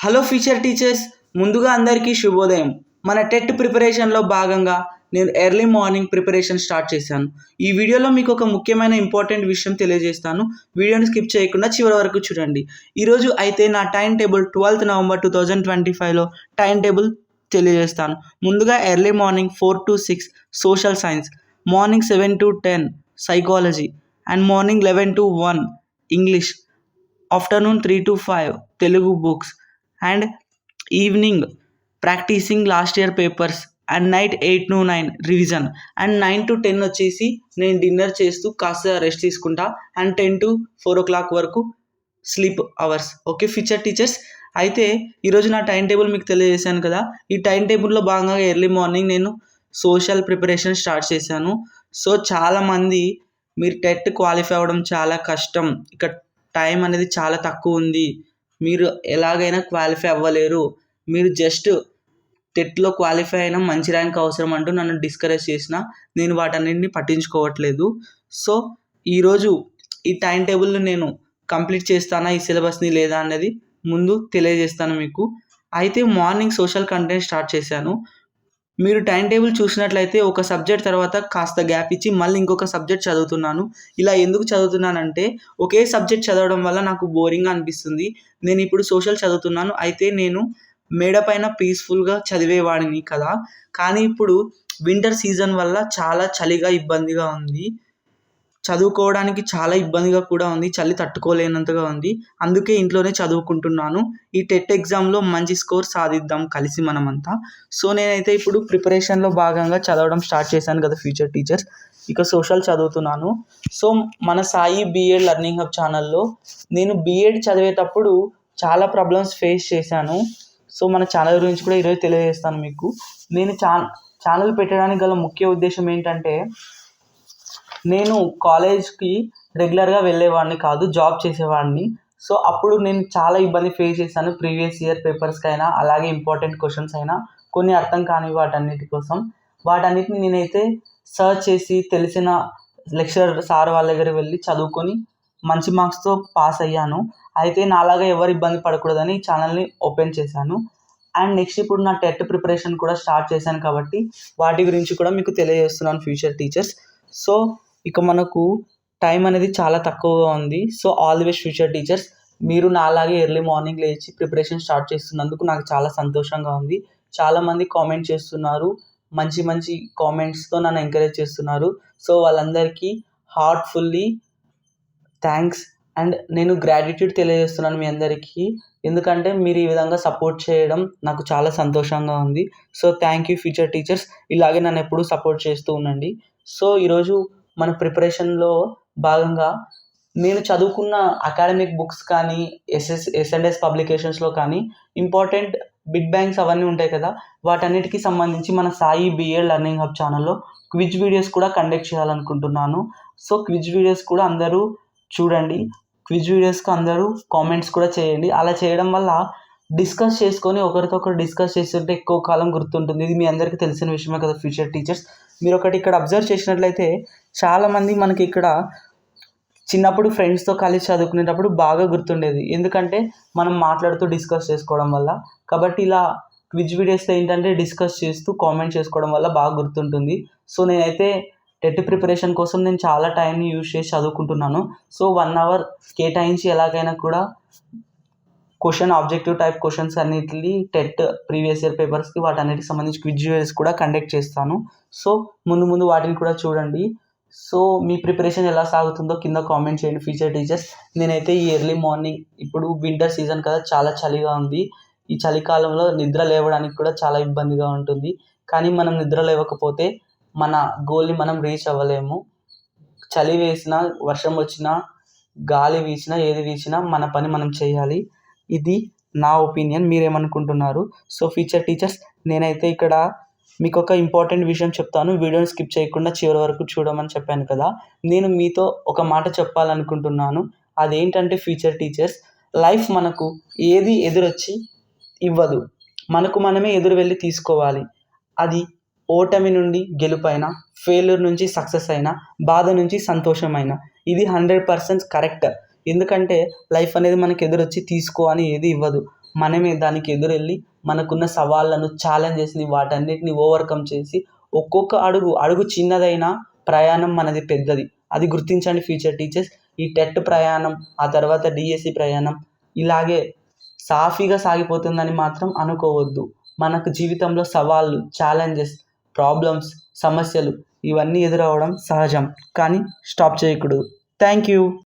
Hello future teachers ముందుగా అందరికీ శుభోదయం. మన టెట్ ప్రిపరేషన్లో భాగంగా నేను ఎర్లీ మార్నింగ్ ప్రిపరేషన్ స్టార్ట్ చేశాను. ఈ వీడియోలో మీకు ఒక ముఖ్యమైన ఇంపార్టెంట్ విషయం తెలియజేస్తాను. వీడియోని స్కిప్ చేయకుండా చివరి వరకు చూడండి. ఈరోజు అయితే నా time table twelfth November two thousand twenty ఫైవ్లో టైం టేబుల్ తెలియజేస్తాను. ముందుగా early morning four to six social science morning seven to ten psychology and morning eleven to one English afternoon three to five Telugu books and evening practising last year papers and night eight to nine revision. And nine to ten వచ్చేసి నేను dinner చేస్తూ కాస్త rest తీసుకుంటా. And ten to four o'clock వరకు sleep hours. Okay future teachers? అయితే ఈరోజు నా time table మీకు తెలియజేశాను కదా. ఈ టైం టేబుల్లో భాగంగా ఎర్లీ మార్నింగ్ నేను సోషల్ ప్రిపరేషన్ స్టార్ట్ చేశాను. సో చాలామంది మీరు టెట్ క్వాలిఫై అవ్వడం చాలా కష్టం. ఇక టైం అనేది చాలా తక్కువ ఉంది. మీరు ఎలాగైనా క్వాలిఫై అవ్వలేరు. మీరు జస్ట్ టెట్లో క్వాలిఫై అయినా మంచి ర్యాంక్ అవసరం అంటూ నన్ను డిస్కరేజ్ చేసిన నేను వాటన్నిటిని పట్టించుకోవట్లేదు. సో ఈరోజు ఈ టైం టేబుల్ని నేను కంప్లీట్ చేస్తానా? ఈ సిలబస్ని లేదా? అనేది ముందు తెలియజేస్తాను మీకు. అయితే మార్నింగ్ సోషల్ కంటెంట్ స్టార్ట్ చేశాను. మీరు టైం టేబుల్ చూసినట్లయితే ఒక సబ్జెక్ట్ తర్వాత కాస్త గ్యాప్ ఇచ్చి మళ్ళీ ఇంకొక సబ్జెక్ట్ చదువుతున్నాను. ఇలా ఎందుకు చదువుతున్నానంటే ఒకే సబ్జెక్ట్ చదవడం వల్ల నాకు బోరింగ్గా అనిపిస్తుంది. నేను ఇప్పుడు సోషల్ చదువుతున్నాను. అయితే నేను మేడ పైన పీస్ఫుల్గా చదివేవాడిని కదా. కానీ ఇప్పుడు వింటర్ సీజన్ వల్ల చాలా చలిగా ఇబ్బందిగా ఉంది. చదువుకోవడానికి చాలా ఇబ్బందిగా కూడా ఉంది చలి తట్టుకోలేనంతగా ఉంది. అందుకే ఇంట్లోనే చదువుకుంటున్నాను. ఈ టెట్ ఎగ్జామ్లో మంచి స్కోర్ సాధిద్దాం కలిసి మనమంతా. సో నేనైతే ఇప్పుడు ప్రిపరేషన్లో భాగంగా చదవడం స్టార్ట్ చేశాను కదా ఫ్యూచర్ టీచర్స్. ఇక సోషల్ చదువుతున్నాను. సో మన సాయి బీఎడ్ లెర్నింగ్ హబ్ ఛానల్లో నేను బీఎడ్ చదివేటప్పుడు చాలా ప్రాబ్లమ్స్ ఫేస్ చేశాను. సో మన ఛానల్ గురించి కూడా ఈరోజు తెలియజేస్తాను మీకు. నేను ఛా ఛానల్ పెట్టడానికి గల ముఖ్య ఉద్దేశం ఏంటంటే నేను కాలేజ్కి రెగ్యులర్గా వెళ్ళేవాడిని కాదు జాబ్ చేసేవాడిని. సో అప్పుడు నేను చాలా ఇబ్బంది ఫేస్ చేశాను ప్రీవియస్ ఇయర్ పేపర్స్కి అయినా అలాగే ఇంపార్టెంట్ క్వశ్చన్స్ అయినా కొన్ని అర్థం కాని వాటన్నిటి కోసం. వాటన్నిటిని నేనైతే సర్చ్ చేసి తెలిసిన లెక్చరర్ సార్ వాళ్ళ దగ్గర వెళ్ళి చదువుకొని మంచి మార్క్స్తో పాస్ అయ్యాను. అయితే నాలాగా ఎవరు ఇబ్బంది పడకూడదని ఛానల్ని ఓపెన్ చేశాను. అండ్ నెక్స్ట్ ఇప్పుడు నా టెట్ ప్రిపరేషన్ కూడా స్టార్ట్ చేశాను కాబట్టి వాటి గురించి కూడా మీకు తెలియజేస్తున్నాను ఫ్యూచర్ టీచర్స్. సో ఇక మనకు టైం అనేది చాలా తక్కువగా ఉంది. So all the best future teachers మీరు నాలాగే ఎర్లీ మార్నింగ్ లేచి ప్రిపరేషన్ స్టార్ట్ చేస్తున్నందుకు నాకు చాలా సంతోషంగా ఉంది. చాలామంది కామెంట్ చేస్తున్నారు. మంచి మంచి కామెంట్స్తో నన్ను ఎంకరేజ్ చేస్తున్నారు. సో వాళ్ళందరికీ హార్ట్ఫుల్లీ థ్యాంక్స్ అండ్ నేను గ్రాటిట్యూడ్ తెలియజేస్తున్నాను మీ అందరికీ. ఎందుకంటే మీరు ఈ విధంగా సపోర్ట్ చేయడం నాకు చాలా సంతోషంగా ఉంది. So thank you future teachers ఇలాగే నన్ను ఎప్పుడూ సపోర్ట్ చేస్తూ ఉండండి. సో ఈరోజు మన ప్రిపరేషన్లో భాగంగా నేను చదువుకున్న అకాడమిక్ బుక్స్ కానీ ఎస్ఎస్ ఎస్ఎండ్ఎస్ పబ్లికేషన్స్లో కానీ ఇంపార్టెంట్ బిగ్ బ్యాంగ్స్ అవన్నీ ఉంటాయి కదా వాటన్నిటికీ సంబంధించి మన సాయి బిఏ లెర్నింగ్ హబ్ ఛానల్లో క్విజ్ వీడియోస్ కూడా కండక్ట్ చేయాలనుకుంటున్నాను. సో క్విజ్ వీడియోస్ కూడా అందరూ చూడండి. క్విజ్ వీడియోస్కి అందరూ కామెంట్స్ కూడా చేయండి. అలా చేయడం వల్ల డిస్కస్ చేసుకొని ఒకరితో ఒకరు డిస్కస్ చేస్తుంటే ఎక్కువ కాలం గుర్తుంటుంది. ఇది మీ అందరికీ తెలిసిన విషయమే కదా ఫ్యూచర్ టీచర్స్. మీరు ఒకటి ఇక్కడ అబ్జర్వ్ చేసినట్లయితే చాలామంది మనకి ఇక్కడ చిన్నప్పుడు ఫ్రెండ్స్తో కలిసి చదువుకునేటప్పుడు బాగా గుర్తుండేది. ఎందుకంటే మనం మాట్లాడుతూ డిస్కస్ చేసుకోవడం వల్ల. కాబట్టి ఇలా క్విజ్ వీడియోస్లో ఏంటంటే డిస్కస్ చేస్తూ కామెంట్ చేసుకోవడం వల్ల బాగా గుర్తుంటుంది. సో నేనైతే టెట్ ప్రిపరేషన్ కోసం నేను చాలా టైంని యూజ్ చేసి చదువుకుంటున్నాను. సో వన్ అవర్ కేటాయించి ఎలాగైనా కూడా క్వశ్చన్ ఆబ్జెక్టివ్ టైప్ క్వశ్చన్స్ అన్నిటిని టెట్ ప్రీవియస్ ఇయర్ పేపర్స్కి వాటన్నిటికి సంబంధించి క్విజ్ కూడా కండక్ట్ చేస్తాను. సో ముందు ముందు వాటిని కూడా చూడండి. సో మీ ప్రిపరేషన్ ఎలా సాగుతుందో కింద కామెంట్ చేయండి ఫ్యూచర్ టీచర్స్ నేనైతే ఈ ఎర్లీ మార్నింగ్ ఇప్పుడు వింటర్ సీజన్ కదా చాలా చలిగా ఉంది. ఈ చలికాలంలో నిద్ర లేవడానికి కూడా చాలా ఇబ్బందిగా ఉంటుంది. కానీ మనం నిద్ర లేవకపోతే మన గోల్ని మనం రీచ్ అవ్వలేము. చలి వేసినా వర్షం వచ్చినా గాలి వీచినా ఏది వీచినా మన పని మనం చేయాలి. ఇది నా ఒపీనియన్ మీరేమనుకుంటున్నారు? సో ఫ్యూచర్ టీచర్స్ నేనైతే ఇక్కడ మీకు ఒక ఇంపార్టెంట్ విషయం చెప్తాను. వీడియోని స్కిప్ చేయకుండా చివరి వరకు చూడమని చెప్పాను కదా. నేను మీతో ఒక మాట చెప్పాలనుకుంటున్నాను. అదేంటంటే ఫ్యూచర్ టీచర్స్ లైఫ్ మనకు ఏది ఎదురొచ్చి ఇవ్వదు. మనకు మనమే ఎదురు వెళ్ళి తీసుకోవాలి. అది ఓటమి నుండి గెలుపైన ఫెయిల్యూర్ నుంచి సక్సెస్ అయినా బాధ నుంచి సంతోషమైన. ఇది హండ్రెడ్ పర్సెంట్ కరెక్ట్ ఎందుకంటే లైఫ్ అనేది మనకు ఎదురొచ్చి తీసుకో అని ఏది ఇవ్వదు. మనమే దానికి ఎదురెళ్ళి మనకున్న సవాళ్ళను ఛాలెంజెస్ని వాటన్నిటిని ఓవర్కమ్ చేసి ఒక్కొక్క అడుగు అడుగు చిన్నదైనా ప్రయాణం మనది పెద్దది. అది గుర్తించండి ఫ్యూచర్ టీచర్స్ ఈ టెట్ ప్రయాణం ఆ తర్వాత డిఎస్సి ప్రయాణం ఇలాగే సాఫీగా సాగిపోతుందని మాత్రం అనుకోవద్దు. మనకు జీవితంలో సవాళ్ళు ఛాలెంజెస్ ప్రాబ్లమ్స్ సమస్యలు ఇవన్నీ ఎదురవ్వడం సహజం. కానీ స్టాప్ చేయకూడదు. Thank you